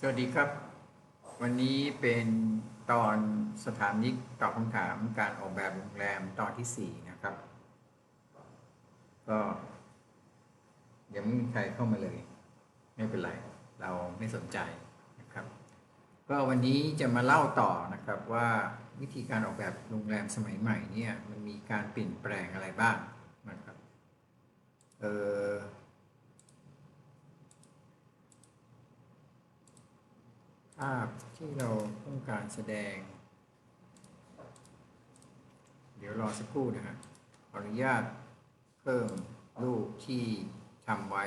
สวัสดีครับ วันนี้เป็นตอนสถานิกตอบคำถามการออกแบบโรงแรมตอนที่ 4 นะครับ ก็ยังไม่มีใครเข้ามาเลย ไม่เป็นไร เราไม่สนใจนะครับ ก็วันนี้จะมาเล่าต่อนะครับว่าวิธีการออกแบบโรงแรมสมัยใหม่เนี่ยมันมีการเปลี่ยนแปลงอะไรบ้างนะครับเออ ภาพที่เราต้องการแสดง เดี๋ยวรอสักครู่นะฮะขออนุญาตเพิ่มรูปที่ทำไว้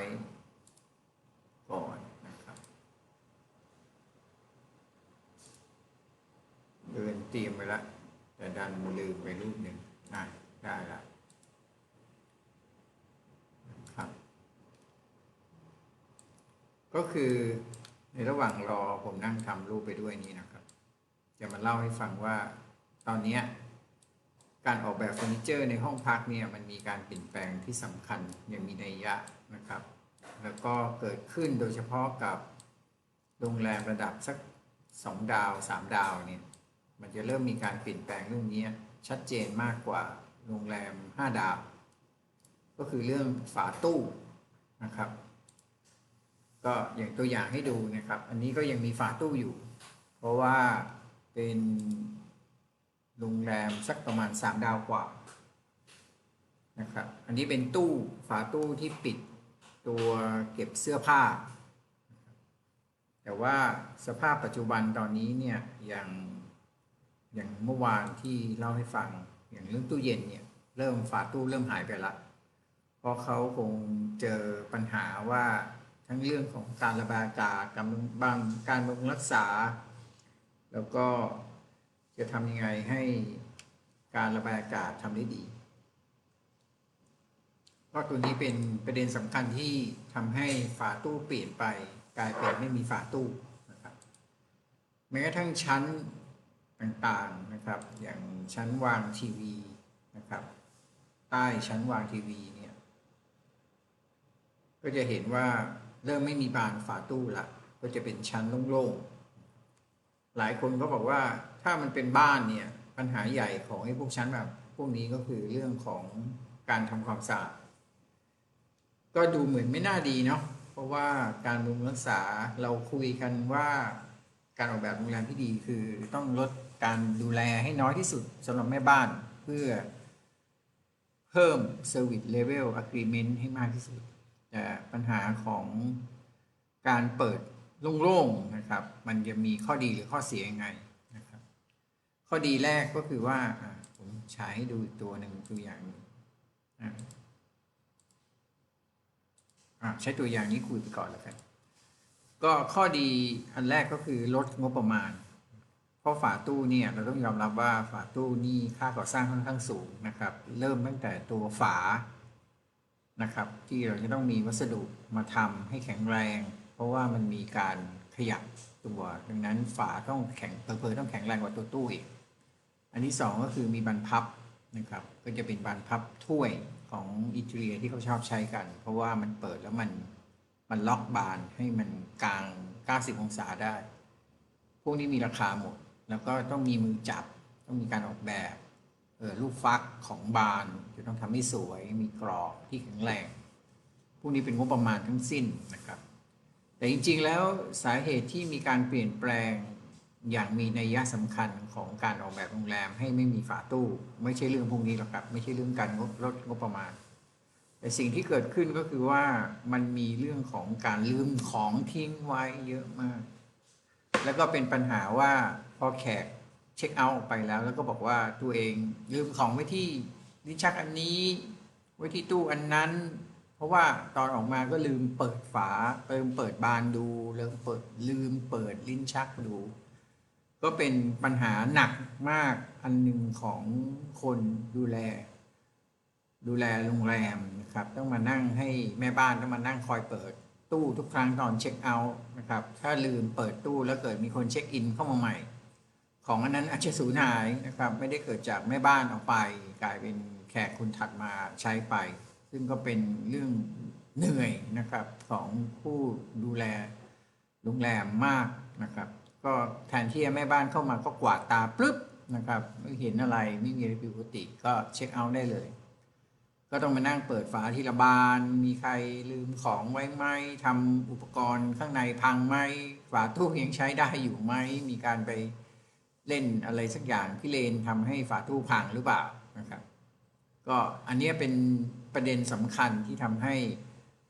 ก่อนนะครับ เดินเตรียมไปแล้วแต่ดันลืมไปรูปหนึ่งอะได้ละครับ ก็คือ ในระหว่างรอผมนั่งทำรูปไปด้วยนี้นะครับ จะมาเล่าให้ฟังว่าตอนเนี้การออกแบบเฟอร์นิเจอร์ในห้องพักเนี่ยมันมีการเปลี่ยนแปลงที่สำคัญอย่างมีนัยยะนะครับ แล้วก็เกิดขึ้นโดยเฉพาะกับโรงแรมระดับสักสองดาวสามดาวเนี่ยมันจะเริ่มมีการเปลี่ยนแปลงเรื่องนี้ชัดเจนมากกว่าโรงแรมห้าดาว ก็คือเรื่องฝาตู้นะครับ ก็อย่างตัวอย่างให้ดูนะครับ อันนี้ก็ยังมีฝาตู้อยู่ เพราะว่าเป็นโรงแรมสักประมาณ 3 ดาวกว่านะครับ อันนี้เป็นตู้ฝาตู้ที่ปิดตัวเก็บเสื้อผ้า แต่ว่าสภาพปัจจุบันตอนนี้เนี่ยอย่างอย่างเมื่อวานที่เล่าให้ฟังอย่างเรื่องตู้เย็นเนี่ยเริ่มฝาตู้เริ่มหายไปละเพราะเขาคงเจอปัญหาว่า ทั้งเรื่องของการระบายอากาศการบางการบำรุงรักษา แล้วก็จะทำยังไงให้การระบายอากาศทำได้ดี เพราะตัวนี้เป็นประเด็นสำคัญที่ทำให้ฝาตู้เปลี่ยนไป กลายเป็นไม่มีฝาตู้นะครับแม้กระทั่งชั้นต่างๆนะครับ อย่างชั้นวางทีวีนะครับใต้ชั้นวางทีวีเนี่ย ก็จะเห็นว่า เริ่มไม่มีบานฝาตู้ละก็จะเป็นชั้นโล่งๆหลายคนก็บอกว่าถ้ามันเป็นบ้านเนี่ยปัญหาใหญ่ของไอ้พวกชั้นแบบพวกนี้ก็คือเรื่องของการทำความสะอาดก็ดูเหมือนไม่น่าดีเนาะเพราะว่าการบำรุงรักษาเราคุยกันว่าการออกแบบโรงแรมที่ดีคือต้องลดการดูแลให้น้อยที่สุดสำหรับแม่บ้านเพื่อเพิ่ม Service Level Agreement ให้มากที่สุด แต่ปัญหาของการเปิดโล่งๆนะครับ มันจะมีข้อดีหรือข้อเสียยังไงนะครับ ข้อดีแรกก็คือว่าผมใช้ดูตัวหนึ่งตัวอย่างอะอะใช้ตัวอย่างนี้คุยไปก่อนแล้วกันก็ข้อดีอันแรกก็คือลดงบประมาณ เพราะฝาตู้เนี่ยเราต้องยอมรับว่าฝาตู้นี่ค่าก่อสร้างค่อนข้างสูงนะครับ เริ่มตั้งแต่ตัวฝา นะครับ ที่เราจะต้องมีวัสดุมาทำให้แข็งแรง เพราะว่ามันมีการขยับตัวดังนั้นฝาต้องแข็งเพอๆต้องแข็งแรงกว่าตัวตู้อีกอันที่สองก็คือมีบานพับนะครับก็จะเป็นบานพับถ้วยของอิตาเลียที่เขาชอบใช้กัน เพราะว่ามันเปิดแล้วมันมันล็อกบานให้มันกลาง 90 องศาได้ พวกนี้มีราคาหมด แล้วก็ต้องมีมือจับ ต้องมีการออกแบบ ลูกฟักของบานจะต้องทำให้สวยมีกรอบที่แข็งแรงพวกนี้เป็นงบประมาณทั้งสิ้นนะครับ แต่จริงๆแล้วสาเหตุที่มีการเปลี่ยนแปลงอย่างมีนัยยะสำคัญของการออกแบบโรงแรมให้ไม่มีฝาตู้ ไม่ใช่เรื่องพวกนี้หรอกครับ ไม่ใช่เรื่องการงบลดงบประมาณ แต่สิ่งที่เกิดขึ้นก็คือว่ามันมีเรื่องของการลืมของทิ้งไว้เยอะมาก แล้วก็เป็นปัญหาว่าพอแขก ช็คเอาท์ออกไปแล้ว แล้วก็บอกว่าตัวเองลืมของไว้ที่ลิ้นชักอันนี้ ไว้ที่ตู้อันนั้น เพราะว่าตอนออกมาก็ลืมเปิดฝาลืมเปิดบานดูลืมเปิดลืมเปิดลิ้นชักดู ก็เป็นปัญหาหนักมากอันหนึ่งของคนดูแล ดูแลโรงแรมนะครับ ต้องมานั่งให้แม่บ้านต้องมานั่งคอยเปิดตู้ทุกครั้งตอนเช็คเอาท์นะครับ ถ้าลืมเปิดตู้แล้วเกิดมีคนเช็คอินเข้ามาใหม่ ของอันนั้นอาจจะสูญหายนะครับ ไม่ได้เกิดจากแม่บ้านออกไป กลายเป็นแขกคนถัดมาใช้ไป ซึ่งก็เป็นเรื่องเหนื่อยนะครับของผู้ดูแลโรงแรมมากนะครับ ก็แทนที่แม่บ้านเข้ามาก็กวาดตาปึ๊บนะครับไม่เห็นอะไรไม่มีอะไรผิดปกติก็เช็คเอาท์ได้เลย ก็ต้องมานั่งเปิดฝาทีละบาน มีใครลืมของไว้ไหมทำอุปกรณ์ข้างในพังไหมฝาตู้ยังใช้ได้อยู่ไหมมีการไป เล่นอะไรสักอย่างพี่เลนทำให้ฝาตู้พังหรือเปล่านะครับ ก็อันนี้เป็นประเด็นสำคัญที่ทำให้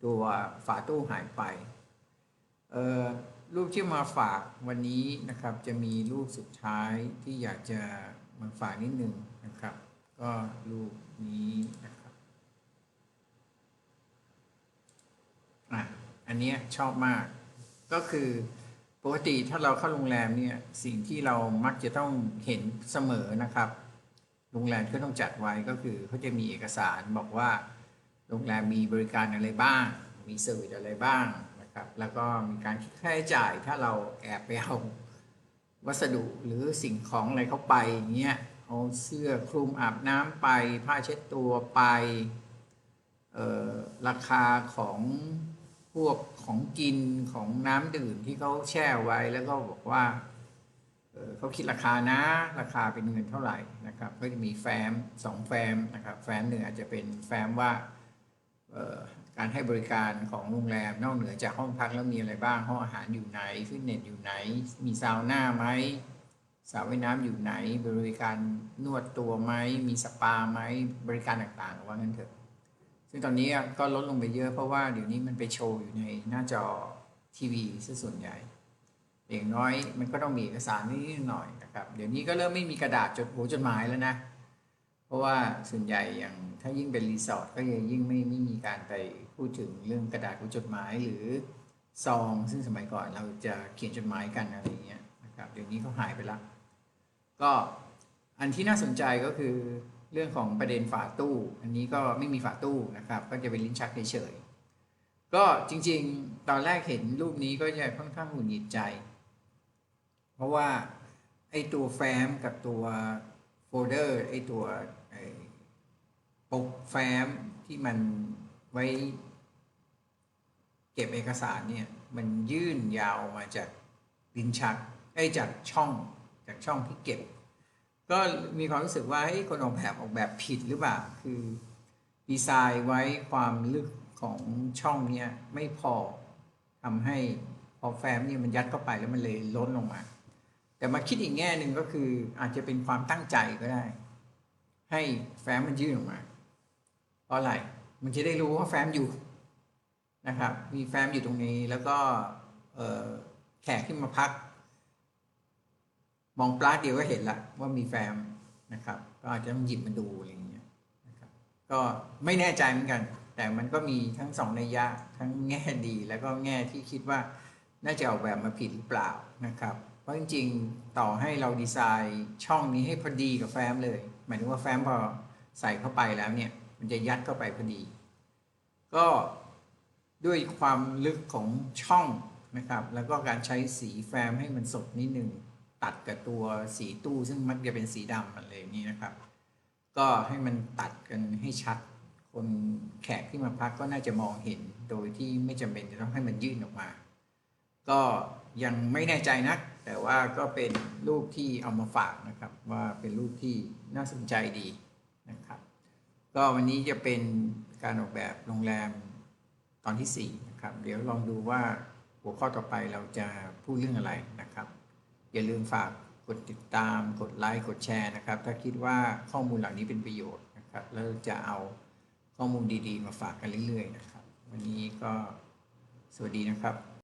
ตัวฝาตู้หายไปเออรูปที่มาฝากวันนี้นะครับ จะมีรูปสุดท้ายที่อยากจะมาฝากนิดนึงนะครับ ก็รูปนี้นะครับอะอันนี้ชอบมากก็คือ ปกติถ้าเราเข้าโรงแรมเนี่ยสิ่งที่เรามักจะต้องเห็นเสมอนะครับ โรงแรมที่ต้องจัดไว้ก็คือเขาจะมีเอกสารบอกว่า โรงแรมมีบริการอะไรบ้าง มีเซอร์วิสอะไรบ้างนะครับ แล้วก็มีการคิดค่าใช้จ่ายถ้าเราแอบไปเอาวัสดุหรือสิ่งของอะไรเข้าไปอย่างเงี้ยเอาเสื้อคลุมอาบน้ำไปผ้าเช็ดตัวไปเอ่อราคาของ พวกของกินของน้ำดื่มที่เขาแช่ไว้แล้วก็บอกว่าเเขาคิดราคานะ ราคาเป็นเงินเท่าไหร่นะครับก็จะมีแฟ้มสองแฟ้มนะครับแฟ้มหนึ่งอาจจะเป็นแฟ้มว่าการให้บริการของโรงแรมนอกเหนือจากห้องพักแล้วมีอะไรบ้างห้องอาหารอยู่ไหนฟิตเนสอยู่ไหน มีซาวน่าไหมสระว่ายน้ำอยู่ไหน บริการนวดตัวไหมมีสปาไหมบริการต่างๆว่างั้นเถอะ ซึ่งตอนนี้ก็ลดลงไปเยอะเพราะว่าเดี๋ยวนี้มันไปโชว์อยู่ในหน้าจอทีวีซะส่วนใหญ่อย่างน้อยมันก็ต้องมีเอกสารนิดหน่อยนะครับ เดี๋ยวนี้ก็เริ่มไม่มีกระดาษจดหัวจดหมายแล้วนะ เพราะว่าส่วนใหญ่อย่างถ้ายิ่งเป็นรีสอร์ทก็ยังยิ่งไม่ไม่มีการไปพูดถึงเรื่องกระดาษหัวจดหมายหรือซอง ซึ่งสมัยก่อนเราจะเขียนจดหมายกันอะไรเงี้ยนะครับเดี๋ยวนี้เขาหายไปละก็อันที่น่าสนใจก็คือ เรื่องของประเด็นฝาตู้ อันนี้ก็ไม่มีฝาตู้นะครับ ก็จะเป็นลิ้นชักเฉยๆก็จริงๆ ตอนแรกเห็นรูปนี้ก็จะค่อนข้างหงุดหงิดใจ เพราะว่าไอตัวแฟ้มกับตัวโฟลเดอร์ไอตัวไอปกแฟ้มที่มันไว้เก็บเอกสารเนี่ยมันยื่นยาวมาจากลิ้นชักไอจากช่องจากช่องที่เก็บ ก็มีความรู้สึกว่าเฮ้ยคนออกแบบออกแบบผิดหรือเปล่า คือดีไซน์ไว้ความลึกของช่องเนี้ยไม่พอทำให้พอแฟ้มเนี่ยมันยัดเข้าไปแล้วมันเลยล้นลงมา แต่มาคิดอีกแง่หนึ่งก็คืออาจจะเป็นความตั้งใจก็ได้ ให้แฟ้มมันยื่นออกมา เพราะอะไรมันจะได้รู้ว่าแฟ้มอยู่นะครับ มีแฟ้มอยู่ตรงนี้แล้วก็แขกที่มาพัก มองปลาเดียวก็เห็นละว่ามีแฟ้มนะครับ ก็อาจจะต้องหยิบมาดูอะไรอย่างเงี้ยนะครับก็ไม่แน่ใจเหมือนกัน แต่มันก็มีทั้งสองนัยยะทั้งแง่ดี แล้วก็แง่ที่คิดว่าน่าจะออกแบบมาผิดหรือเปล่านะครับเพราะจริงๆต่อให้เราดีไซน์ช่องนี้ให้พอดีกับแฟ้มเลย หมายถึงว่าแฟ้มพอใส่เข้าไปแล้วเนี่ย มันจะยัดเข้าไปพอดี ก็ด้วยความลึกของช่องนะครับ แล้วก็การใช้สีแฟ้มให้มันสดนิดนึง ตัดกับตัวสีตู้ซึ่งมักจะเป็นสีดำอะไรอย่างนี้นะครับ ก็ให้มันตัดกันให้ชัด คนแขกที่มาพักก็น่าจะมองเห็นโดยที่ไม่จำเป็นจะต้องให้มันยื่นออกมา ก็ยังไม่แน่ใจนัก แต่ว่าก็เป็นรูปที่เอามาฝากนะครับ ว่าเป็นรูปที่น่าสนใจดีนะครับ ก็วันนี้จะเป็นการออกแบบโรงแรมตอนที่4นะครับ เดี๋ยวลองดูว่าหัวข้อต่อไปเราจะพูดเรื่องอะไรนะครับ อย่าลืมฝากกดติดตามกดไลค์กดแชร์นะครับ ถ้าคิดว่าข้อมูลเหล่านี้เป็นประโยชน์นะครับแล้วจะเอาข้อมูลดีๆ มาฝากกันเรื่อยๆนะครับ วันนี้ก็สวัสดีนะครับ